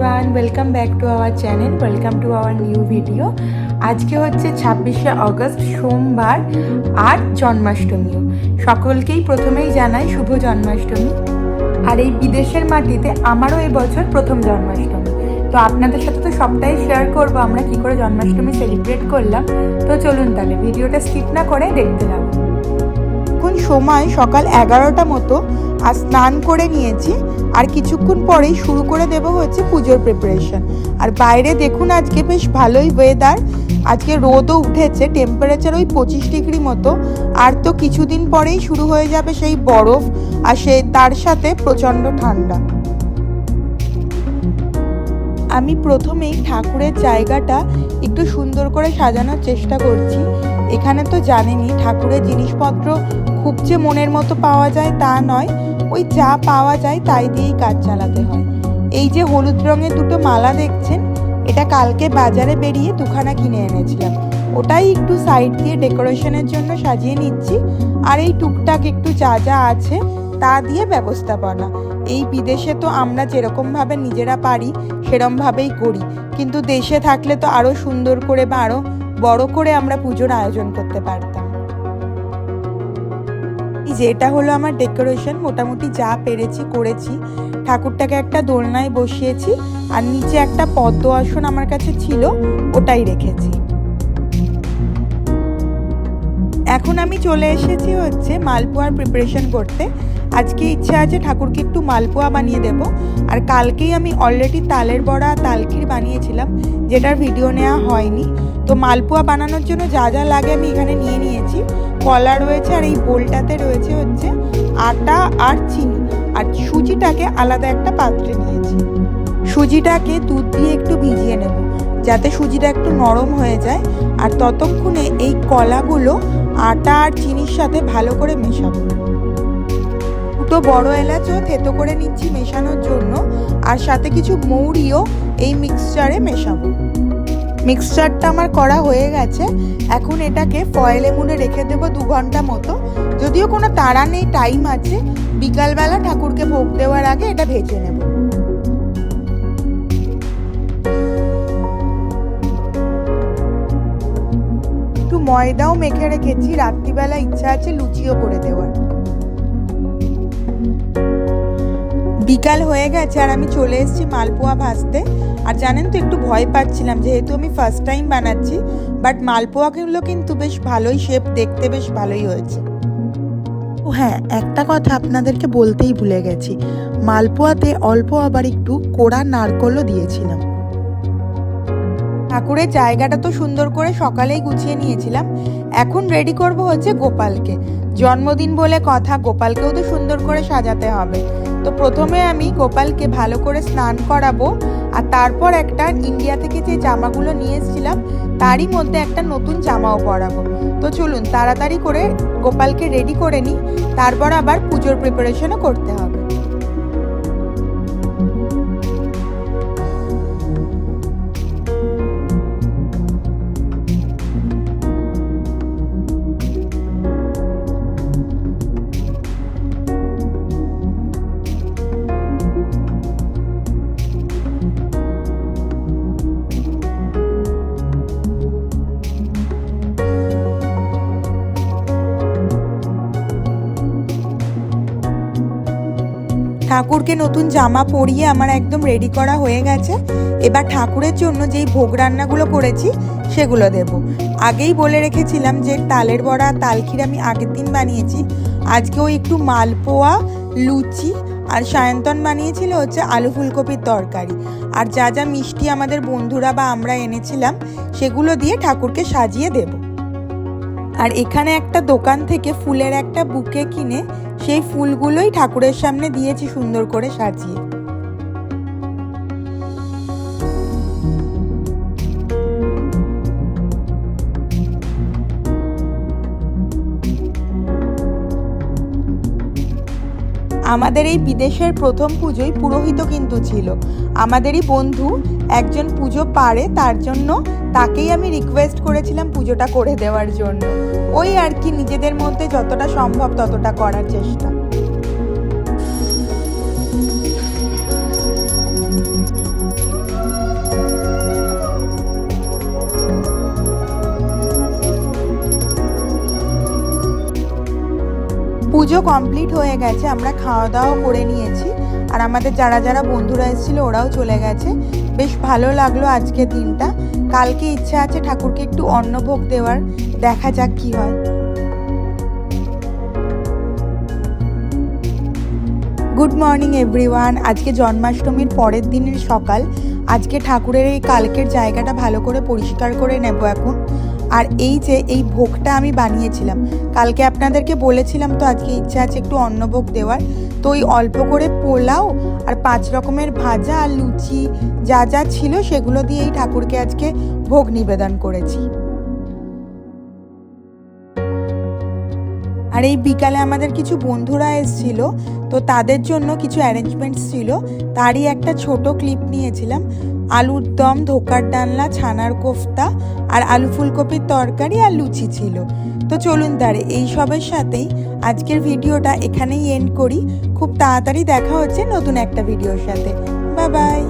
Everyone welcome back to our channel welcome to our new video আজকে হচ্ছে ছাব্বিশে August, সোমবার, আর জন্মাষ্টমীও সকলকেই প্রথমেই জানাই শুভ জন্মাষ্টমী। আর এই বিদেশের মাটিতে আমারও এই বছর প্রথম জন্মাষ্টমী। তো আপনাদের সাথে তো সবটাই শেয়ার করব, আমরা কি করে জন্মাষ্টমী সেলিব্রেট করলাম। তো চলুন তাহলে, ভিডিওটা স্কিপ না করে দেখতে এখন সময় সকাল এগারোটা মতো, আর স্নান করে নিয়েছি। আর কিছুক্ষণ পরেই শুরু করে দেব হচ্ছে পুজোর প্রিপারেশন আর বাইরে দেখুন আজকে বেশ ভালোই ওয়েদার আজকে রোদও উঠেছে টেম্পারেচার ওই পঁচিশ ডিগ্রি মতো। আর তো কিছুদিন পরেই শুরু হয়ে যাবে সেই বরফ, আর সে তার সাথে প্রচণ্ড ঠান্ডা। আমি প্রথমেই ঠাকুরের জায়গাটা একটু সুন্দর করে সাজানোর চেষ্টা করছি। এখানে তো জানেনই ঠাকুরের জিনিসপত্র খুব যে মনের মতো পাওয়া যায় তা নয়, ওই যা পাওয়া যায় তাই দিয়েই কাজ চালাতে হয়। এই যে হলুদ রঙের দুটো মালা দেখছেন, এটা কালকে বাজারে বেরিয়ে দুখানা কিনে এনেছিলাম। ওটাই একটু সাইড দিয়ে ডেকোরেশনের জন্য সাজিয়ে নিচ্ছি, আর এই টুকটাক একটু যা যা আছে তা দিয়ে ব্যবস্থাপনা। এই বিদেশে তো আমরা যেরকমভাবে নিজেরা পারি, সেরমভাবেই করি। কিন্তু দেশে থাকলে তো আরও সুন্দর করে বা আরও বড় করে আমরা পুজোর আয়োজন করতে পারতাম। এই যে হলো আমার ডেকোরেশন মোটামুটি যা পেরেছি, করেছি। ঠাকুরটাকে একটা দোলনায় বসিয়েছি আর নিচে একটা পদ্ম আসন আমার কাছে ছিল, ওটাই রেখেছি। এখন আমি চলে এসেছি হচ্ছে মালপোয়ার প্রিপারেশন করতে। আজকে ইচ্ছে আছে ঠাকুরকে একটু মালপোয়া বানিয়ে দেব। আর কালকেই আমি অলরেডি তালের বড়া তালকির বানিয়েছিলাম, যেটার ভিডিও নেওয়া হয়নি। তো মালপোয়া বানানোর জন্য যা যা লাগে আমি এখানে নিয়ে নিয়েছি। কলা রয়েছে আর এই বোলটাতে রয়েছে হচ্ছে আটা আর চিনি। আর সুজিটাকে আলাদা একটা পাত্রে নিয়েছি। সুজিটাকে দুধ দিয়ে একটু ভিজিয়ে নেব, যাতে সুজিটা একটু নরম হয়ে যায়। আর ততক্ষণে এই কলাগুলো আটা আর চিনির সাথে ভালো করে মেশাবো। দুটো বড় এলাচও থেতো করে নিচ্ছি মেশানোর জন্য, আর সাথে কিছু মৌরিও এই মিক্সচারে মেশাবো। মিক্সচারটা আমার করা হয়ে গেছে, এখন এটাকে ফয়েলে মুনে রেখে দেবো দু ঘণ্টা মতো। যদিও কোনো তাড়া নেই টাইম আছে, বিকালবেলা ঠাকুরকে ভোগ দেওয়ার আগে এটা ভেজে নেব। একটু ময়দাও মেখে রেখেছি, রাত্রিবেলা ইচ্ছা আছে লুচিও করে দেওয়ার। বিকাল হয়ে গেছে আর আমি চলে এসেছি মালপোয়া ভাজতে। আর জানেন তো, একটু ভয় পাচ্ছিলাম, যেহেতু আমি ফার্স্ট টাইম বানাচ্ছি বাট মালপোয়াগুলো কিন্তু বেশ ভালোই শেপ দেখতে বেশ ভালোই হয়েছে। হ্যাঁ একটা কথা আপনাদেরকে বলতেই ভুলে গেছি। মালপোয়াতে অল্প আবার একটু কোড়া নারকলও দিয়েছিলাম। ঠাকুরের জায়গাটা তো সুন্দর করে সকালেই গুছিয়ে নিয়েছিলাম। এখন রেডি করব হচ্ছে গোপালকে। জন্মদিন বলে কথা, গোপালকেও তো সুন্দর করে সাজাতে হবে। তো প্রথমে আমি গোপালকে ভালো করে স্নান করাবো, আর তারপর একটা ইন্ডিয়া থেকে যে জামাগুলো নিয়ে এসেছিলাম, তারই মধ্যে একটা নতুন জামাও পরাবো। তো চলুন, তাড়াতাড়ি করে গোপালকে রেডি করে নিই, তারপর আবার পুজোর প্রিপারেশনও করতে হবে। ঠাকুরকে নতুন জামা পরিয়ে আমার একদম রেডি করা হয়ে গেছে। এবার ঠাকুরের জন্য যেই ভোগ রান্নাগুলো করেছি, সেগুলো দেব। আগেই বলে রেখেছিলাম যে তালের বড়া তালখির আমি আগের দিন বানিয়েছি। আজকেও একটু মালপোয়া, লুচি আর সায়ন্তন বানিয়েছিল হচ্ছে আলু ফুলকপির তরকারি। আর যা যা মিষ্টি আমাদের বন্ধুরা বা আমরা এনেছিলাম, সেগুলো দিয়ে ঠাকুরকে সাজিয়ে দেব। আর এখানে একটা দোকান থেকে ফুলের একটা বুকে কিনে সেই ফুলগুলোই ঠাকুরের সামনে দিয়েছি সুন্দর করে সাজিয়ে। আমাদের এই বিদেশের প্রথম পুজোয় পুরোহিত কিন্তু ছিল। আমাদেরই বন্ধু একজন পুজো পারে, তার জন্য তাকেই আমি রিকোয়েস্ট করেছিলাম পুজোটা করে দেওয়ার জন্য। ওই আর কি নিজেদের মধ্যে যতটা সম্ভব ততটা করার চেষ্টা। পুজো কমপ্লিট হয়ে গেছে, আমরা খাওয়া দাওয়া করে নিয়েছি। আর আমাদের যারা যারা বন্ধুরা এসেছিল ওরাও চলে গেছে। বেশ ভালো লাগল আজকে দিনটা। কালকে ইচ্ছা আছে ঠাকুরকে একটু অন্নভোগ দেওয়ার। দেখা যাক কি হয়। গুড মর্নিং এভরিওয়ান আজকে জন্মাষ্টমীর পরের দিনের সকাল। আজকে ঠাকুরের এই কালকের জায়গাটা ভালো করে পরিষ্কার করে নেব এখন। আর এই যে, এই ভোগটা আমি বানিয়েছিলাম। কালকে আপনাদেরকে বলেছিলাম তো, আজকে ইচ্ছা আছে একটু অন্নভোগ দেওয়ার। তো ওই অল্প করে পোলাও আর পাঁচ রকমের ভাজা আর লুচি যা যা ছিল সেগুলো দিয়েই ঠাকুরকে আজকে ভোগ নিবেদন করেছি। আর এই বিকালে আমাদের কিছু বন্ধুরা এসেছিল, তো তাদের জন্য কিছু অ্যারেঞ্জমেন্টস ছিল। তারই একটা ছোট ক্লিপ নিয়েছিলাম। আলুর দম, ধোকার ডালনা, ছানার কোফতা আর আলু ফুলকপির তরকারি আর লুচি ছিল। তো চলুন তারে এই সবের সাথেই আজকের ভিডিওটা এখানেই এন্ড করি। খুব তাড়াতাড়ি দেখা হচ্ছে নতুন একটা ভিডিওর সাথে। Bye bye